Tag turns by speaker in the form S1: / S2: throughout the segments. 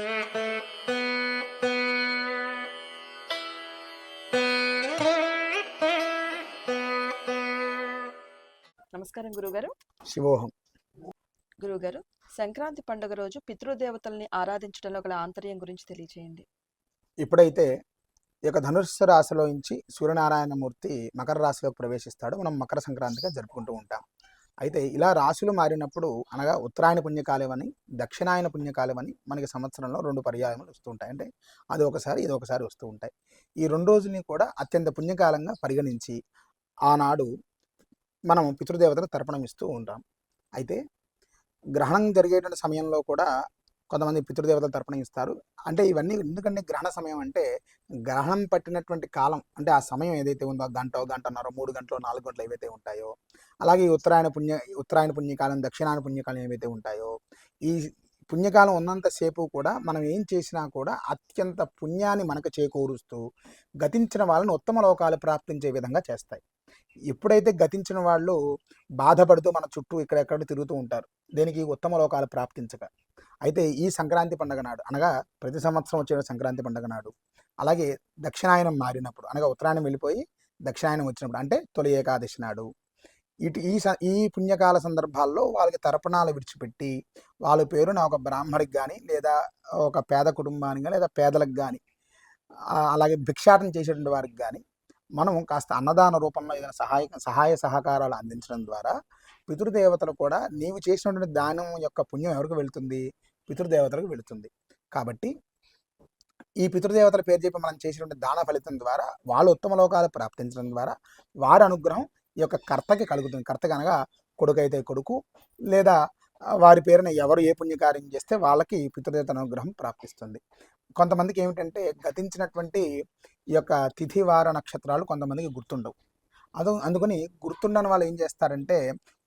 S1: నమస్కారం గురుగారు.
S2: శివోహం.
S1: గురుగారు సంక్రాంతి పండుగ రోజు పితృదేవతల్ని ఆరాధించడంలో గల ఆంతర్యం గురించి తెలియచేయండి.
S2: ఇప్పుడైతే ఈ యొక్క ధనుస్సు రాశిలో నుంచి సూర్యనారాయణమూర్తి మకర రాశిలోకి ప్రవేశిస్తాడు. మనం మకర సంక్రాంతిగా జరుపుకుంటూ ఉంటాం. అయితే ఇలా రాశులు మారినప్పుడు అనగా ఉత్తరాయణ పుణ్యకాలం అని దక్షిణాయన పుణ్యకాలం అని మనకి సంవత్సరంలో రెండు పర్యాయములు వస్తూ ఉంటాయి. అంటే అది ఒకసారి ఇది ఒకసారి వస్తూ ఉంటాయి. ఈ రెండు రోజుల్ని కూడా అత్యంత పుణ్యకాలంగా పరిగణించి ఆనాడు మనం పితృదేవతలకు తర్పణం ఇస్తూ ఉంటాం. అయితే గ్రహణం జరిగేటువంటి సమయంలో కూడా కొంతమంది పితృదేవతలు తర్పణం ఇస్తారు అంటే ఇవన్నీ ఎందుకంటే గ్రహణ సమయం అంటే గ్రహణం పట్టినటువంటి కాలం అంటే ఆ సమయం ఏదైతే ఉందో గంట గంటన్నర మూడు గంటలు నాలుగు గంటలు ఏవైతే ఉంటాయో అలాగే ఉత్తరాయణ పుణ్య ఉత్తరాయణ పుణ్యకాలం దక్షిణాయన పుణ్యకాలం ఏవైతే ఉంటాయో ఈ పుణ్యకాలం ఉన్నంతసేపు కూడా మనం ఏం చేసినా కూడా అత్యంత పుణ్యాన్ని మనకు చేకూరుస్తూ గతించిన వాళ్ళని ఉత్తమ లోకాలు ప్రాప్తించే విధంగా చేస్తాయి. ఎప్పుడైతే గతించిన వాళ్ళు బాధపడుతూ మన చుట్టూ ఇక్కడెక్కడ తిరుగుతూ ఉంటారు దీనికి ఉత్తమ లోకాలు ప్రాప్తించక. అయితే ఈ సంక్రాంతి పండుగ నాడు అనగా ప్రతి సంవత్సరం వచ్చే సంక్రాంతి పండుగ నాడు అలాగే దక్షిణాయనం మారినప్పుడు అనగా ఉత్తరాయణం వెళ్ళిపోయి దక్షిణాయనం వచ్చినప్పుడు అంటే తొలి ఏకాదశి నాడు. ఇటు ఈ స ఈ పుణ్యకాల సందర్భాల్లో వాళ్ళకి తర్పణాలు విడిచిపెట్టి వాళ్ళ పేరున ఒక బ్రాహ్మడికి కానీ లేదా ఒక పేద కుటుంబానికి కానీ లేదా పేదలకు కానీ అలాగే భిక్షాటన చేసేటువంటి వారికి కానీ మనం కాస్త అన్నదాన రూపంలో ఏదైనా సహాయ సహాయ సహకారాలు అందించడం ద్వారా పితృదేవతలు కూడా నీవు చేసినటువంటి దానం యొక్క పుణ్యం ఎవరికి వెళుతుంది? పితృదేవతలకు వెళుతుంది. కాబట్టి ఈ పితృదేవతల పేరు చెప్పి మనం చేసినటువంటి దాన ఫలితం ద్వారా వాళ్ళు ఉత్తమ లోకాలు ప్రాప్తించడం ద్వారా వారి అనుగ్రహం ఈ యొక్క కర్తకి కలుగుతుంది. కర్తకి అనగా కొడుకు అయితే కొడుకు లేదా వారి పేరున ఎవరు ఏ పుణ్యకార్యం చేస్తే వాళ్ళకి పితృదేవత అనుగ్రహం ప్రాప్తిస్తుంది. కొంతమందికి ఏమిటంటే గతించినటువంటి ఈ యొక్క తిథి వార నక్షత్రాలు కొంతమందికి గుర్తుండవు. అదో అందుకని గుర్తుండని వాళ్ళు ఏం చేస్తారంటే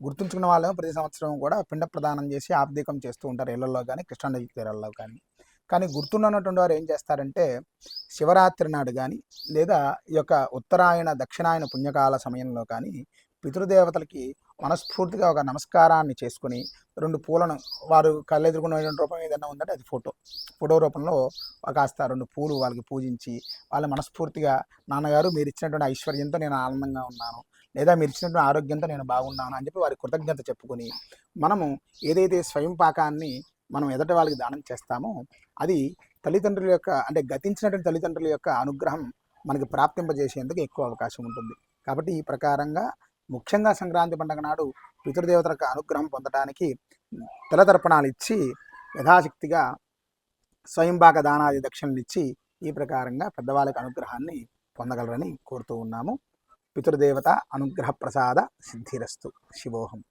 S2: గుర్తుంచుకున్న వాళ్ళు ప్రతి సంవత్సరం కూడా పిండ ప్రదానం చేసి ఆబ్దికం చేస్తూ ఉంటారు ఇళ్ళలో కానీ కృష్ణానది తీరాల్లో కానీ కానీ గుర్తుండనటువంటి వారు ఏం చేస్తారంటే శివరాత్రి నాడు కానీ లేదా ఈ యొక్క ఉత్తరాయణ దక్షిణాయన పుణ్యకాల సమయంలో కానీ పితృదేవతలకి మనస్ఫూర్తిగా ఒక నమస్కారాన్ని చేసుకుని రెండు పూలను వారు కళ్ళెదుర్కొనేటువంటి రూపం ఏదైనా ఉందంటే అది ఫోటో. ఫోటో రూపంలో కాస్త రెండు పూలు వాళ్ళకి పూజించి వాళ్ళ మనస్ఫూర్తిగా నాన్నగారు మీరు ఇచ్చినటువంటి ఐశ్వర్యంతో నేను ఆనందంగా ఉన్నాను. లేదా మీరు ఇచ్చినటువంటి ఆరోగ్యంతో నేను బాగున్నాను అని చెప్పి వారి కృతజ్ఞత చెప్పుకొని మనము ఏదైతే స్వయం పాకాన్ని మనం ఎదటి వాళ్ళకి దానం చేస్తామో అది తల్లిదండ్రుల యొక్క అంటే గతించినటువంటి తల్లిదండ్రుల యొక్క అనుగ్రహం మనకి ప్రాప్తింపజేసేందుకు ఎక్కువ అవకాశం ఉంటుంది. కాబట్టి ఈ ప్రకారంగా ముఖ్యంగా సంక్రాంతి పండుగ నాడు పితృదేవతలకు అనుగ్రహం పొందడానికి తెలతర్పణాలు ఇచ్చి యథాశక్తిగా స్వయంభాగ దానాది దక్షిణలు ఇచ్చి ఈ ప్రకారంగా పెద్దవాళ్ళకి అనుగ్రహాన్ని పొందగలరని కోరుతూ ఉన్నాము. పితృదేవత అనుగ్రహ ప్రసాద సిద్ధిరస్తు. శివోహం.